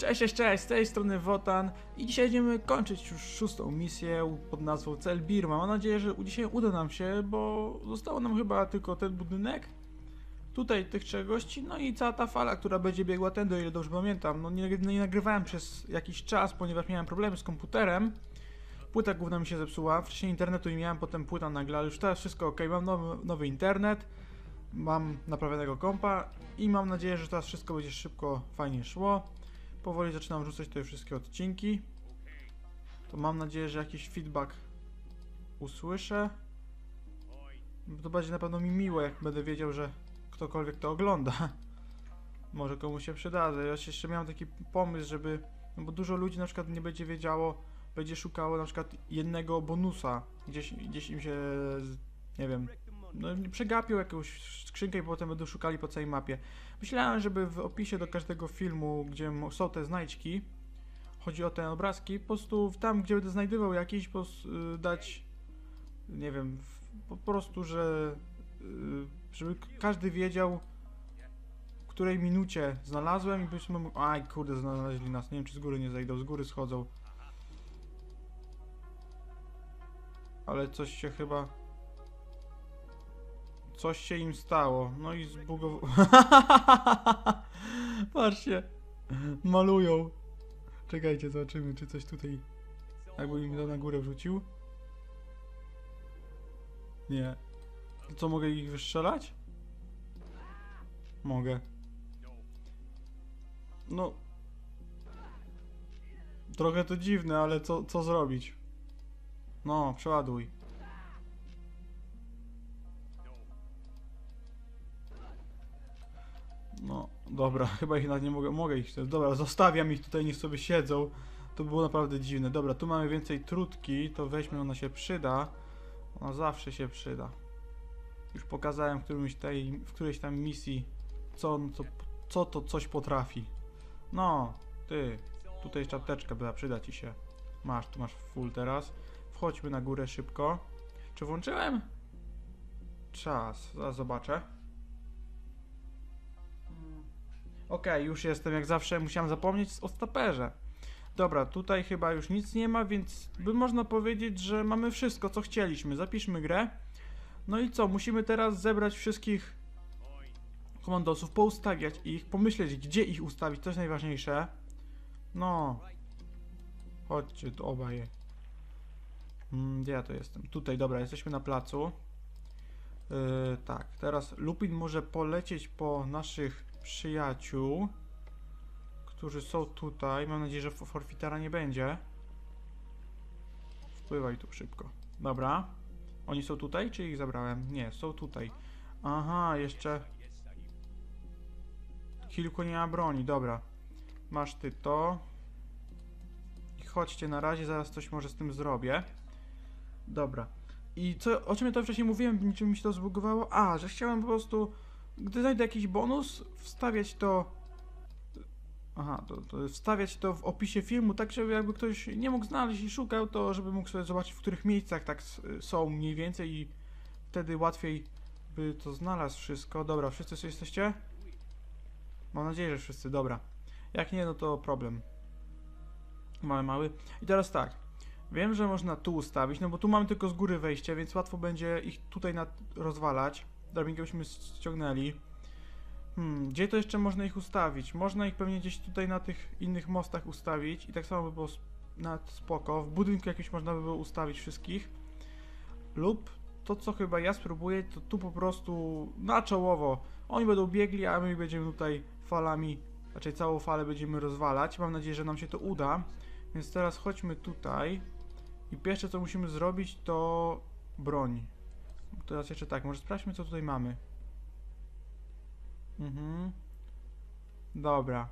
Cześć, cześć, cześć, z tej strony Wotan i dzisiaj będziemy kończyć już szóstą misję pod nazwą Cel Birma. Mam nadzieję, że dzisiaj uda nam się, bo zostało nam chyba tylko ten budynek, tutaj tych trzech gości, no i cała ta fala, która będzie biegła tędy, o ile dobrze pamiętam. No nie, nie nagrywałem przez jakiś czas, ponieważ miałem problemy z komputerem. Płyta główna mi się zepsuła, wcześniej internetu nie miałem, potem płyta nagle, ale już teraz wszystko ok, mam nowy, nowy internet, mam naprawionego kompa i mam nadzieję, że teraz wszystko będzie szybko, fajnie szło. Powoli zaczynam rzucać te wszystkie odcinki. To mam nadzieję, że jakiś feedback usłyszę. To będzie na pewno mi miłe, jak będę wiedział, że ktokolwiek to ogląda. Może komuś się przydadzę. Ja jeszcze miałem taki pomysł, żeby. No bo dużo ludzi na przykład nie będzie wiedziało, będzie szukało na przykład jednego bonusa. Gdzieś, gdzieś im się. Nie wiem. No, przegapią jakąś skrzynkę i potem będą szukali po całej mapie. Myślałem, żeby w opisie do każdego filmu, gdzie są te znajdźki, chodzi o te obrazki, po prostu tam, gdzie będę znajdował jakiś, po, y, dać, nie wiem, po prostu, że y, żeby każdy wiedział, w której minucie znalazłem i byśmy mógł, aj kurde, znaleźli nas, nie wiem, czy z góry nie zejdą, z góry schodzą. Ale coś się chyba... Coś się im stało. No i zbugowało. Patrzcie. Malują. Czekajcie, zobaczymy, czy coś tutaj. Jakby im to na górę wrzucił. Nie. Co, mogę ich wystrzelać? Mogę. No. Trochę to dziwne, ale co, co zrobić? No, przeładuj. No, dobra, chyba ich nawet nie mogę, mogę ich, dobra, zostawiam ich tutaj, niech sobie siedzą. To było naprawdę dziwne. Dobra, tu mamy więcej trutki, to weźmy, ona się przyda. Ona zawsze się przyda. Już pokazałem w, którymś tej, w którejś tam misji, co, co, co to coś potrafi. No, ty, tutaj czapteczka była, przyda ci się. Masz, tu masz full teraz. Wchodźmy na górę szybko. Czy włączyłem? Czas, zaraz zobaczę. Okej, już jestem jak zawsze, musiałem zapomnieć o staperze. Dobra, tutaj chyba już nic nie ma, więc by można powiedzieć, że mamy wszystko, co chcieliśmy. Zapiszmy grę. No i co, musimy teraz zebrać wszystkich komandosów, poustawiać ich, pomyśleć, gdzie ich ustawić, to jest najważniejsze. No. Chodźcie, tu obaj. Mm, gdzie ja to jestem? Tutaj, dobra, jesteśmy na placu. Yy, tak, teraz Lupin może polecieć po naszych przyjaciół, którzy są tutaj. Mam nadzieję, że for- forfitara nie będzie. Wpływaj tu szybko. Dobra. Oni są tutaj, czy ich zabrałem? Nie, są tutaj. Aha, jeszcze... Kilku nie ma broni, dobra. Masz ty to. I chodźcie na razie, zaraz coś może z tym zrobię. Dobra. I co, o czym ja to wcześniej mówiłem, niczym mi się to zbugowało? A, że chciałem po prostu, gdy znajdę jakiś bonus, wstawiać to... Aha, to, to wstawiać to w opisie filmu, tak żeby jakby ktoś nie mógł znaleźć i szukał, to żeby mógł sobie zobaczyć, w których miejscach tak są mniej więcej i wtedy łatwiej by to znalazł wszystko. Dobra, wszyscy sobie jesteście? Mam nadzieję, że wszyscy, dobra. Jak nie, no to problem. Mały, mały. I teraz tak. Wiem, że można tu ustawić, no bo tu mamy tylko z góry wejście, więc łatwo będzie ich tutaj rozwalać. Drabinkę byśmy ściągnęli. Hmm, gdzie to jeszcze można ich ustawić? Można ich pewnie gdzieś tutaj na tych innych mostach ustawić i tak samo by było sp- na spoko. W budynku jakimś można by było ustawić wszystkich. Lub to, co chyba ja spróbuję, to tu po prostu na czołowo. Oni będą biegli, a my będziemy tutaj falami, raczej całą falę będziemy rozwalać. Mam nadzieję, że nam się to uda. Więc teraz chodźmy tutaj. I pierwsze co musimy zrobić to broń. Teraz jeszcze tak, może sprawdźmy co tutaj mamy. Mhm. Dobra.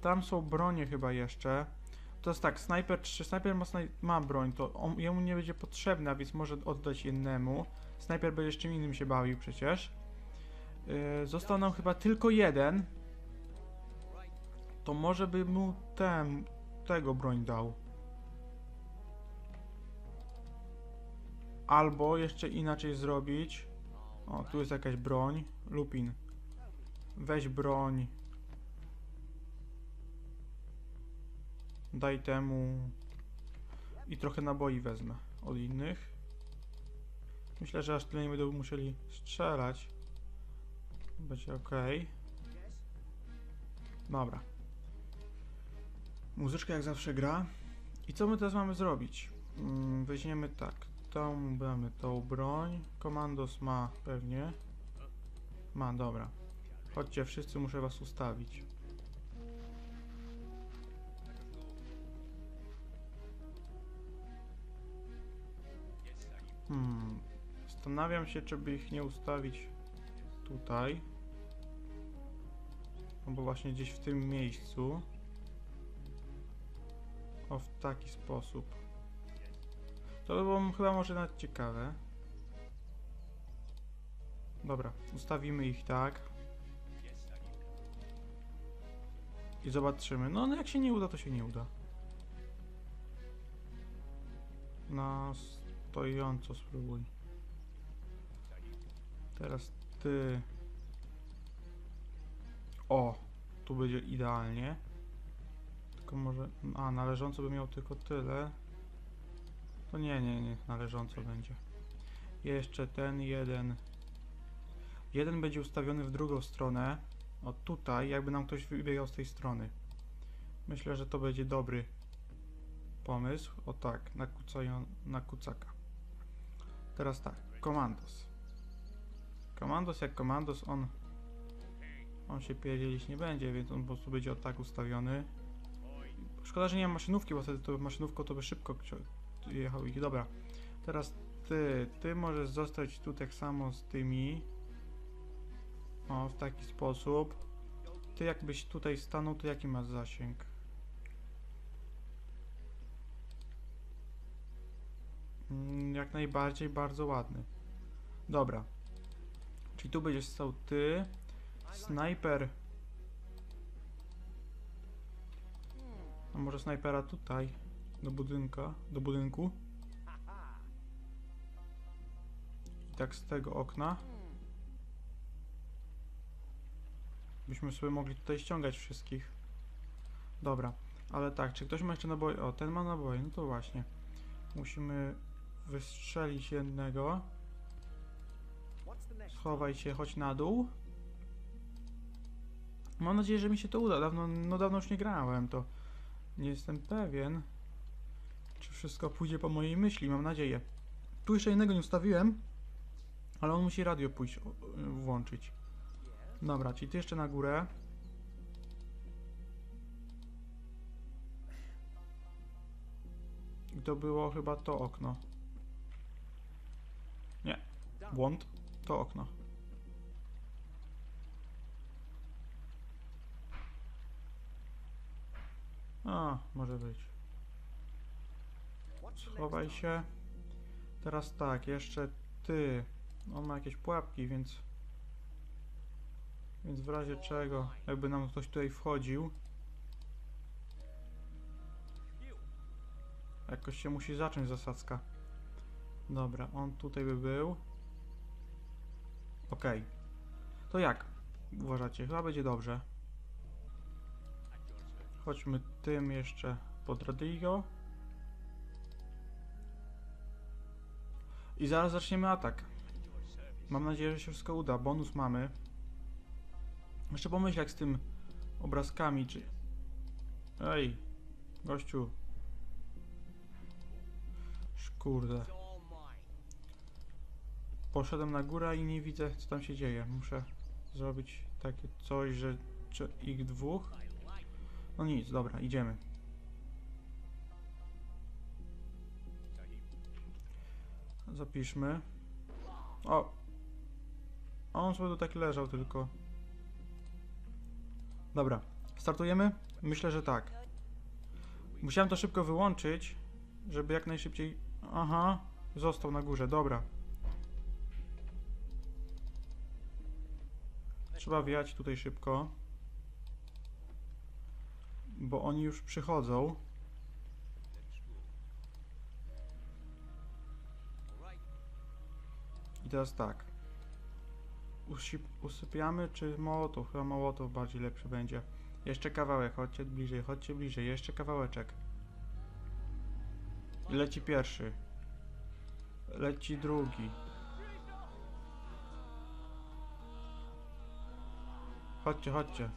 Tam są bronie chyba jeszcze. To jest tak, snajper, czy snajper ma, ma broń, to on, jemu nie będzie potrzebna, więc może oddać jednemu. Snajper będzie czym innym się bawił przecież. Yy, został nam chyba tylko jeden. To może by mu ten, tego broń dał. Albo jeszcze inaczej zrobić. O, tu jest jakaś broń. Lupin. Weź broń. Daj temu. I trochę naboi wezmę od innych. Myślę, że aż tyle nie będą musieli strzelać. Będzie ok. Dobra. Muzyczka jak zawsze gra. I co my teraz mamy zrobić? Mm, weźmiemy tak. Tą mamy tą broń. Komandos ma pewnie. Ma, dobra. Chodźcie wszyscy, muszę was ustawić. Hmm. Zastanawiam się, czy by ich nie ustawić tutaj. Albo właśnie gdzieś w tym miejscu. O, w taki sposób. To by było chyba może nawet ciekawe. Dobra, ustawimy ich tak. I zobaczymy. No, no jak się nie uda, to się nie uda. Na stojąco spróbuj. Teraz ty. O, tu będzie idealnie. Tylko może. A, należąco by miał tylko tyle. To nie, nie, nie, należąco będzie. Jeszcze ten jeden. Jeden będzie ustawiony w drugą stronę. O tutaj, jakby nam ktoś wybiegał z tej strony. Myślę, że to będzie dobry pomysł. O tak, na, kucają, na kucaka. Teraz tak, komandos. Komandos jak komandos, on on się pierdzielić nie będzie, więc on po prostu będzie o tak ustawiony. Szkoda, że nie ma maszynówki, bo wtedy to maszynówką to by szybko jechał ich. Dobra, teraz ty, ty możesz zostać tu tak samo z tymi. O, w taki sposób. Ty jakbyś tutaj stanął, to jaki masz zasięg? Mm, Jak najbardziej bardzo ładny. Dobra. Czyli tu będziesz stał ty. Snajper. A może snajpera tutaj? Do budynka, do budynku. I tak z tego okna. Byśmy sobie mogli tutaj ściągać wszystkich. Dobra, ale tak, czy ktoś ma jeszcze naboje? O, ten ma naboje, no to właśnie. Musimy wystrzelić jednego. Schowaj się, chodź na dół. Mam nadzieję, że mi się to uda. Dawno, no dawno już nie grałem, to nie jestem pewien, czy wszystko pójdzie po mojej myśli. Mam nadzieję. Tu jeszcze jednego nie ustawiłem, ale on musi radio pójść, y, włączyć. Dobra, czyli ty jeszcze na górę. I to było chyba to okno. Nie, błąd. To okno. A, może być. Schowaj się. Teraz tak, jeszcze ty. On ma jakieś pułapki, więc... Więc w razie czego, jakby nam ktoś tutaj wchodził... Jakoś się musi zacząć zasadzka. Dobra, on tutaj by był. Okej. To jak? Uważacie? Chyba będzie dobrze. Chodźmy tym jeszcze pod Rodrigo. I zaraz zaczniemy atak. Mam nadzieję, że się wszystko uda. Bonus mamy. Jeszcze pomyśl jak z tym obrazkami, czy... Ej, gościu. Szkurde. Poszedłem na górę i nie widzę, co tam się dzieje. Muszę zrobić takie coś, że czy ich dwóch. No nic, dobra, idziemy. Zapiszmy. O! On sobie tu tak leżał tylko. Dobra, startujemy? Myślę, że tak. Musiałem to szybko wyłączyć, żeby jak najszybciej... Aha, został na górze, dobra. Trzeba wjechać tutaj szybko. Bo oni już przychodzą. Teraz tak. Usypiamy czy mołotow? Chyba mołotow bardziej lepszy będzie. Jeszcze kawałek, chodźcie bliżej, chodźcie bliżej, jeszcze kawałeczek. Leci pierwszy. Leci drugi. Chodźcie, chodźcie.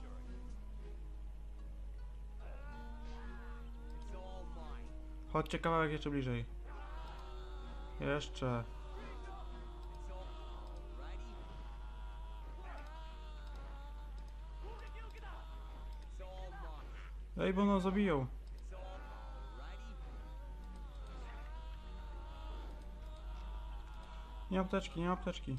Chodźcie kawałek jeszcze bliżej. Jeszcze. Ej, bo nas zabiją. Nie apteczki, nie ma apteczki.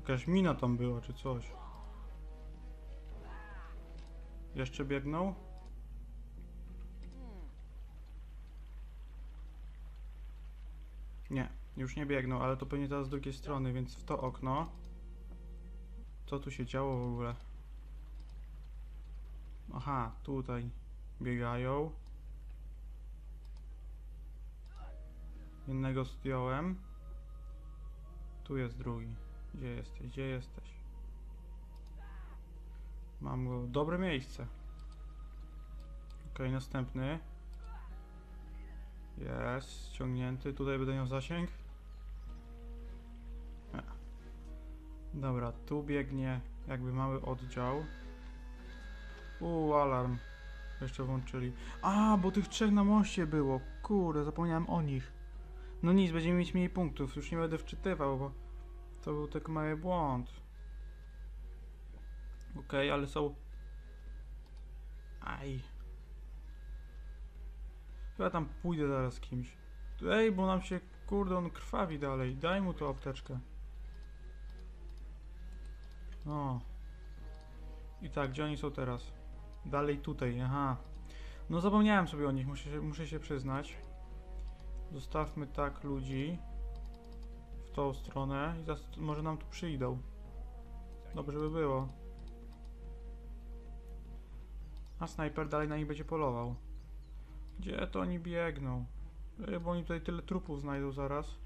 Jakaś mina tam była, czy coś. Jeszcze biegną? Nie, już nie biegną, ale to pewnie teraz z drugiej strony, więc w to okno. Co tu się działo w ogóle? Aha, tutaj biegają. Jednego zdjąłem. Tu jest drugi. Gdzie jesteś? Gdzie jesteś? Mam go. Dobre miejsce. Okej, następny. Jest, ściągnięty. Tutaj będę miał zasięg. Dobra, tu biegnie jakby mały oddział. Uuu, alarm. Jeszcze włączyli. A, bo tych trzech na moście było. Kurde, zapomniałem o nich. No nic, będziemy mieć mniej punktów. Już nie będę wczytywał, bo to był tak mały błąd. Okej, ale są... Aj. Chyba tam pójdę zaraz kimś. Ej, bo nam się... Kurde, on krwawi dalej. Daj mu tą apteczkę. O. I tak, gdzie oni są teraz? Dalej tutaj, aha. No zapomniałem sobie o nich, muszę się, muszę się przyznać. Zostawmy tak ludzi w tą stronę i może nam tu przyjdą. Dobrze by było. A snajper dalej na nich będzie polował. Gdzie to oni biegną? Ej, Bo oni tutaj tyle trupów znajdą zaraz.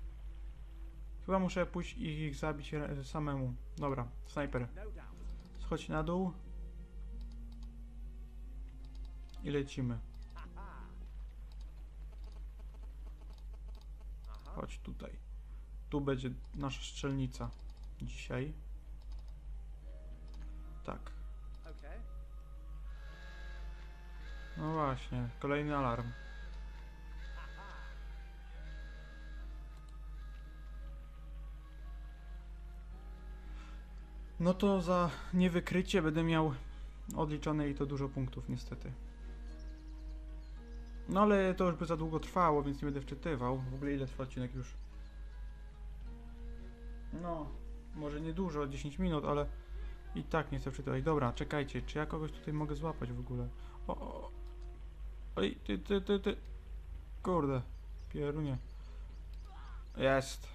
Chyba muszę pójść i ich zabić samemu. Dobra, snajper. Schodź na dół. I lecimy. Chodź tutaj. Tu będzie nasza strzelnica dzisiaj. Tak. No właśnie, kolejny alarm. No to za niewykrycie będę miał odliczone i to dużo punktów niestety. No ale to już by za długo trwało, więc nie będę wczytywał. W ogóle ile trwa odcinek już? No, może nie dużo, 10 minut, ale i tak nie chcę wczytywać. Dobra, czekajcie, czy ja kogoś tutaj mogę złapać w ogóle? O, o. Oj, ty, ty, ty, ty. Kurde, pierunie. Jest.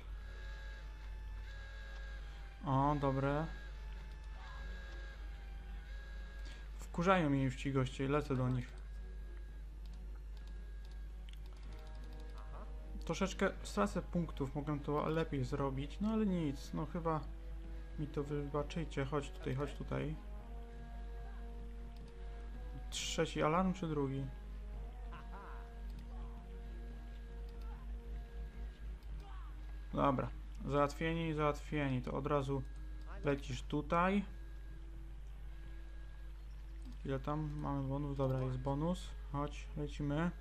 O, dobre. Wkurzają mnie już ci goście lecę do nich. Troszeczkę stracę punktów, mogę to lepiej zrobić, no ale nic, no chyba mi to wybaczycie. Chodź tutaj, chodź tutaj. Trzeci alarm czy drugi? Dobra, załatwieni, załatwieni, to od razu lecisz tutaj. Ile tam mamy bonus? Dobra, jest bonus. Chodź, lecimy.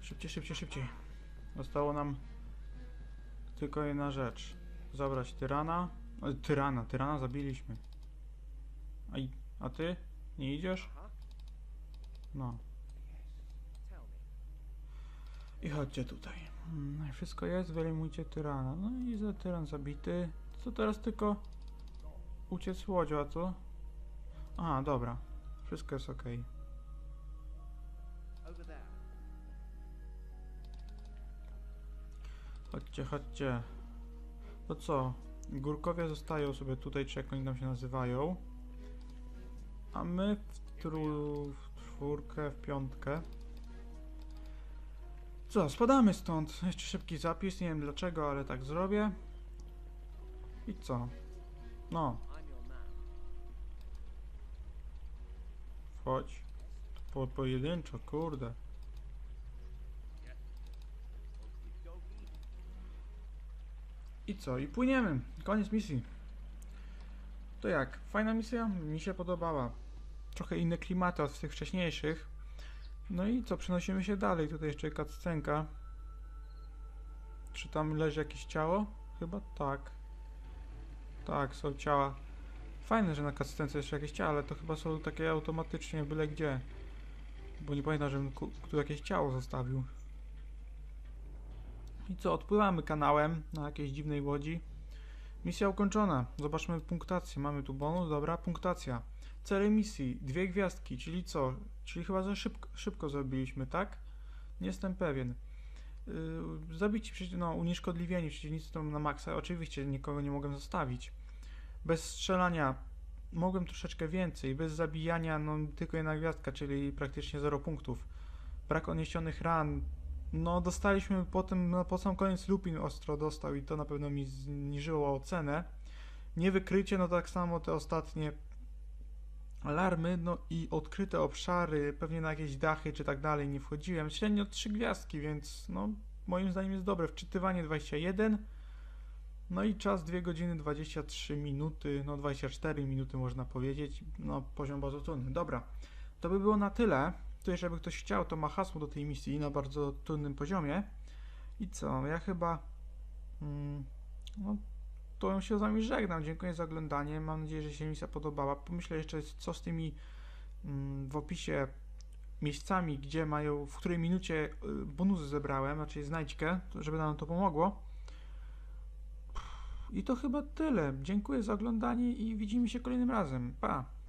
Szybciej, szybciej, szybciej. Zostało nam tylko jedna rzecz. Zabrać tyrana. E, Tyrana, tyrana zabiliśmy. A, a ty? Nie idziesz? No. I chodźcie tutaj. Mm, Wszystko jest, wyejmujcie tyrana. No i za tyran zabity. Co teraz tylko uciec łodzią, a co? Aha, dobra. Wszystko jest ok. Chodźcie, chodźcie. To co? Górkowie zostają sobie tutaj, czy jak oni tam się nazywają. A my w, tru, w czwórkę, w piątkę. Co, spadamy stąd. Jeszcze szybki zapis, nie wiem dlaczego, ale tak zrobię. I co? No. Chodź. Po, pojedynczo, kurde. I co? I płyniemy. Koniec misji. To jak? Fajna misja? Mi się podobała. Trochę inne klimaty od tych wcześniejszych. No i co? Przenosimy się dalej. Tutaj jeszcze cutscenka. Czy tam leży jakieś ciało? Chyba tak. Tak, są ciała. Fajne, że na cutscence jeszcze jakieś ciała, ale to chyba są takie automatycznie byle gdzie. Bo nie pamiętam, żebym tu jakieś ciało zostawił. I co, odpływamy kanałem na jakiejś dziwnej łodzi. Misja ukończona. Zobaczmy punktację. Mamy tu bonus, dobra, punktacja. Cele misji, dwie gwiazdki, czyli co? Czyli chyba za szybko, szybko zrobiliśmy, tak? Nie jestem pewien. Yy, zabici, no, unieszkodliwieni przeciwnicy na maksa. Oczywiście nikogo nie mogłem zostawić. Bez strzelania mogłem troszeczkę więcej. Bez zabijania, no tylko jedna gwiazdka, czyli praktycznie 0 punktów. Brak odniesionych ran. No, dostaliśmy potem, no, po sam koniec Lupin ostro dostał i to na pewno mi zniżyło ocenę. Niewykrycie, no tak samo te ostatnie alarmy, no i odkryte obszary, pewnie na jakieś dachy czy tak dalej nie wchodziłem. Średnio 3 gwiazdki, więc no moim zdaniem jest dobre. Wczytywanie 21, no i czas 2 godziny 23 minuty, no 24 minuty można powiedzieć. No poziom bardzo trudny. Dobra, to by było na tyle. Tu by ktoś chciał, to ma hasło do tej misji na bardzo trudnym poziomie. I co, ja chyba mm, no to się z wami żegnam. Dziękuję za oglądanie. Mam nadzieję, że się misja podobała. Pomyślę jeszcze, co z tymi mm, w opisie miejscami, gdzie mają, w której minucie y, bonusy zebrałem, znaczy znajdźkę, żeby nam to pomogło. I to chyba tyle. Dziękuję za oglądanie i widzimy się kolejnym razem. Pa!